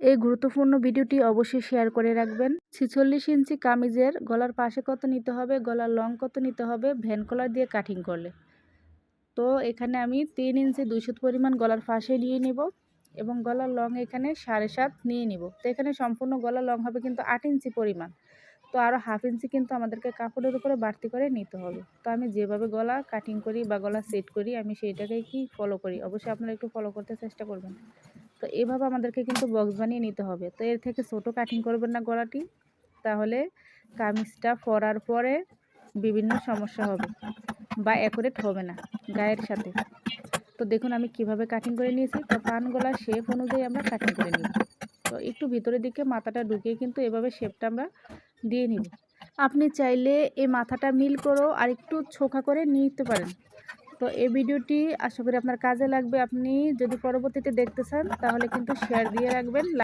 এই গুরুত্বপূর্ণ ভিডিওটি অবশ্যই শেয়ার করে রাখবেন। ছিচল্লিশ ইঞ্চি কামিজের গলার পাশে কত নিতে হবে, গলার লং কত নিতে হবে, ভ্যান কলার দিয়ে কাটিং করলে। তো এখানে আমি তিন ইঞ্চি দুইশো পরিমাণ গলার পাশে নিয়ে নিব এবং গলার লং এখানে সাড়ে সাত নিয়ে নিব। তো এখানে সম্পূর্ণ গলার লং হবে কিন্তু আট ইঞ্চি পরিমাণ। তো আরও হাফ ইঞ্চি কিন্তু আমাদেরকে কাপড়ের উপরে বাড়তি করে নিতে হবে। তো আমি যেভাবে গলা কাটিং করি বা গলা সেট করি, আমি সেইটাকেই কি ফলো করি? অবশ্যই আপনারা একটু ফলো করতে চেষ্টা করবেন। তো এভাবে আমাদেরকে কিন্তু বক্স বানিয়ে নিতে হবে। তো এর থেকে ছোট কাটিং করবেন না গলাটি, তাহলে কামিজটা পরার পরে বিভিন্ন সমস্যা হবে বা অ্যাকুরেট হবে না গায়ের সাথে। তো দেখুন আমি কীভাবে কাটিং করে নিয়েছি। তো পান গলার শেপ অনুযায়ী আমরা কাটিং করে নিব। তো একটু ভিতরের দিকে মাথাটা ঢুকিয়ে কিন্তু এভাবে শেপটা আমরা দিয়ে নিব। আপনি চাইলে এই মাথাটা মিল করো আর একটু ছোখা করে নিতে পারেন। তো এই ভিডিওটি আশা করি আপনার কাজে লাগবে। আপনি যদি পরবর্তীতে দেখতে চান, তাহলে কিন্তু শেয়ার দিয়ে রাখবেন।